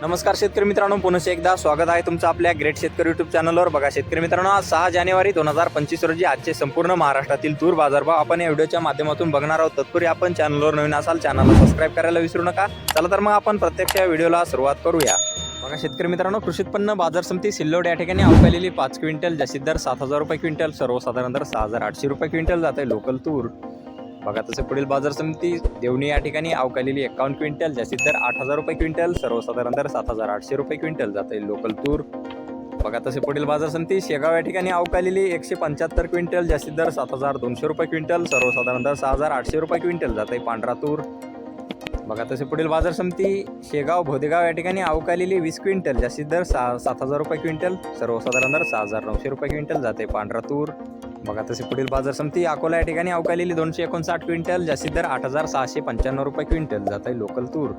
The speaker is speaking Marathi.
नमस्कार शेतकरी मित्रांनो पुन्हा एकदा स्वागत आहे तुमचं आपल्या ग्रेट शेतकरी युट्यूब चॅनलवर बघा शेतकरी मित्रांनो आज सहा जानेवारी दोन हजार पंचवीस रोजी आजचे संपूर्ण महाराष्ट्रातील तूर बाजारभाव आपण या व्हिडिओच्या माध्यमातून बघणार आहोत. तत्पूर्वी आपण चॅनलवर नवीन असाल चॅनलला सबस्क्राईब करायला विसरू नका. चला तर मग आपण प्रत्यक्ष या व्हिडिओला सुरुवात करूया. बघा शेतकरी मित्रांनो कृषी उत्पन्न बाजार समिती सिल्लोड या ठिकाणी अवकालेली पाच क्विंटल जास्तीत दर सात हजार रुपये क्विंटल सर्वसाधारण दर सहा हजार आठशे रुपये क्विंटल जात आहे लोकल तूर बघा तसे पुढील बाजार समिती देवणी या ठिकाणी अवकालेली एकावन्न क्विंटल जास्तीत दर आठ हजार रुपये क्विंटल सर्वसाधारण दर सात हजार आठशे रुपये क्विंटल जात आहे लोकल तूर बघा तसे पुढील बाजार समिती शेगाव या ठिकाणी अवकालेली एकशे पंच्याहत्तर क्विंटल जास्तीत दर सात हजार दोनशे रुपये क्विंटल सर्वसाधारण दर सहा हजार आठशे रुपये क्विंटल जात आहे पांढरा तूर बघा तसे पुढील बाजार समिती शेगाव भोदेगाव या ठिकाणी अवकालेली वीस क्विंटल जास्तीत दर सहा सात हजार रुपये क्विंटल सर्वसाधारण दर सहा हजार नऊशे रुपये क्विंटल जाते पांढरा तूर बघा तसे पुढील बाजार समिती अकोला या ठिकाणी अवकालेली दोनशे एकोणसाठ क्विंटल जास्तीत दर आठ हजार सहाशे पंच्याण्णव रुपये क्विंटल. जात आहे लोकल तूर.